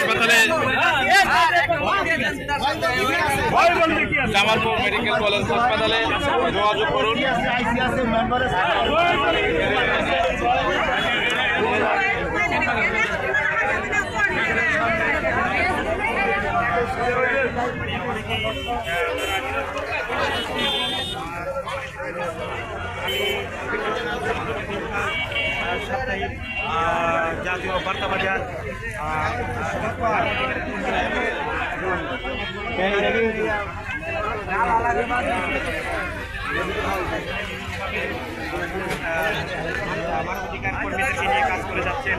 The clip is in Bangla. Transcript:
হাসপাতালে জামালপুর মেডিকেল কলেজ হাসপাতালে যোগাযোগ করুন। সাপ্তাহিক আহ, জাতীয় বার্তাবাজার মানবাধিকার কর্মীদেরকে নিয়ে কাজ করে যাচ্ছেন